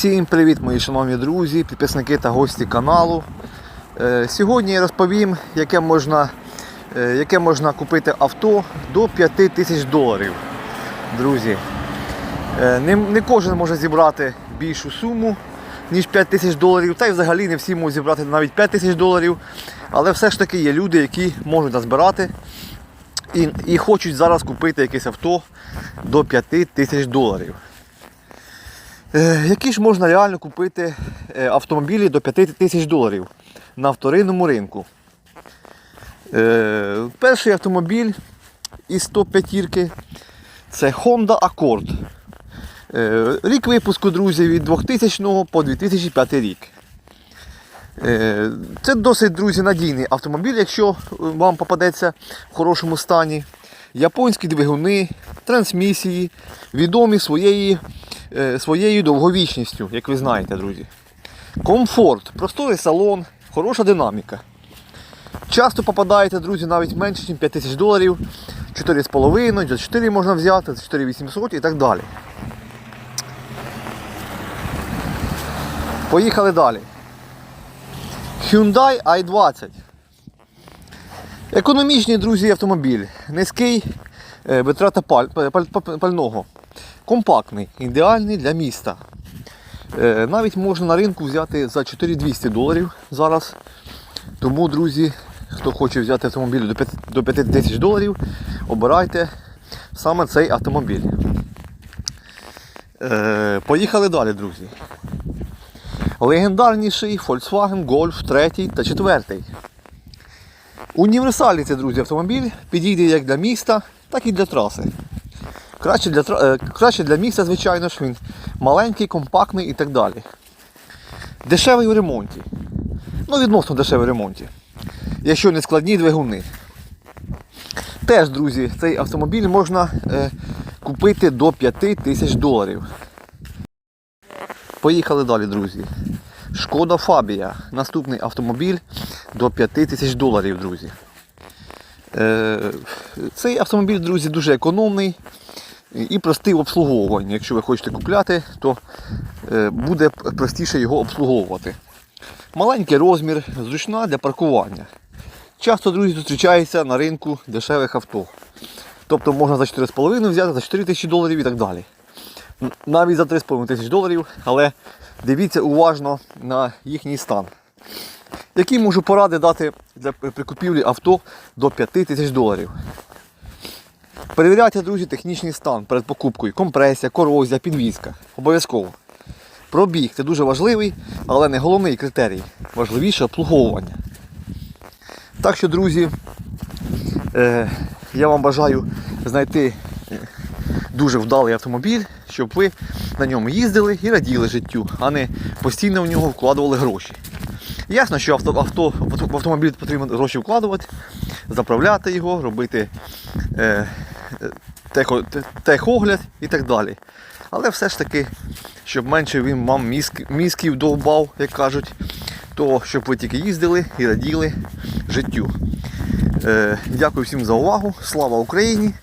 Всім привіт, мої шановні друзі, підписники та гості каналу. Е, Сьогодні я розповім, яке можна, е, яке можна купити авто до 5 тисяч доларів. Друзі, Е, не, не кожен може зібрати більшу суму, ніж 5 тисяч доларів. Та й взагалі не всі можуть зібрати навіть 5 тисяч доларів. Але все ж таки є люди, які можуть назбирати і, і хочуть зараз купити якесь авто до 5 тисяч доларів. Е, Які ж можна реально купити е, автомобілі до 5 тисяч доларів на вторинному ринку? Е, Перший автомобіль із 105 це Honda Accord. Рік випуску, друзі, від 2000 по 2005 рік. Це досить, друзі, надійний автомобіль, якщо вам попадеться в хорошому стані. Японські двигуни, трансмісії, відомі своєю, своєю довговічністю, як ви знаєте, друзі. Комфорт, просторий салон, хороша динаміка. Часто попадаєте, друзі, навіть менше, ніж 5 тисяч доларів, 4,5, за 4 можна взяти, за 4800 і так далі. Поїхали далі. Hyundai i20. Економічний, друзі, автомобіль. Низький е, витрата паль- паль- пального. Компактний, ідеальний для міста. Е, Навіть можна на ринку взяти за 4200 доларів зараз. Тому, друзі, хто хоче взяти автомобіль до 5 тисяч доларів, обирайте саме цей автомобіль. Е, Поїхали далі, друзі. Легендарніший Volkswagen Golf 3 та 4. Універсальний це, друзі, автомобіль підійде як для міста, так і для траси. Краще для, е, краще для міста, звичайно ж, він маленький, компактний і так далі. Дешевий у ремонті. Ну, відносно дешевий в ремонті. Якщо не складні двигуни. Теж, друзі, цей автомобіль можна е, купити до 5 тисяч доларів. Поїхали далі, друзі. Шкода Фабія. Наступний автомобіль до 5 тисяч доларів, друзі. Е, Цей автомобіль, друзі, дуже економний і простий в обслуговуванні. Якщо ви хочете купляти, то е, буде простіше його обслуговувати. Маленький розмір, зручна для паркування. Часто, друзі, зустрічається на ринку дешевих авто. Тобто можна за 4,5 взяти, за 4 тисячі доларів і так далі. Навіть за 3,5 тисяч доларів, але дивіться уважно на їхній стан. Які можу поради дати для при купівлі авто до 5 тисяч доларів? Перевіряйте, друзі, технічний стан перед покупкою. Компресія, корозія, підвізка. Обов'язково. Пробіг це дуже важливий, але не головний критерій. Важливіше обслуговування. Так що, друзі, е, я вам бажаю знайти дуже вдалий автомобіль, щоб ви на ньому їздили і раділи життю, а не постійно в нього вкладували гроші. Ясно, що авто, авто, в автомобіль потрібно гроші вкладувати, заправляти його, робити е, техогляд і так далі. Але все ж таки, щоб менше він вам мізк, мізків довбав, як кажуть, то щоб ви тільки їздили і раділи життю. Е, дякую всім за увагу. Слава Україні!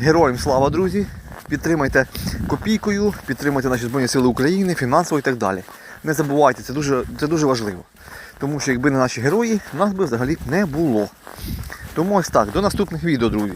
Героям слава, друзі! Підтримайте копійкою, підтримайте наші Збройні Сили України, фінансово і так далі. Не забувайте, це дуже, це дуже важливо. Тому що якби не наші герої, нас би взагалі не було. Тому ось так, до наступних відео, друзі.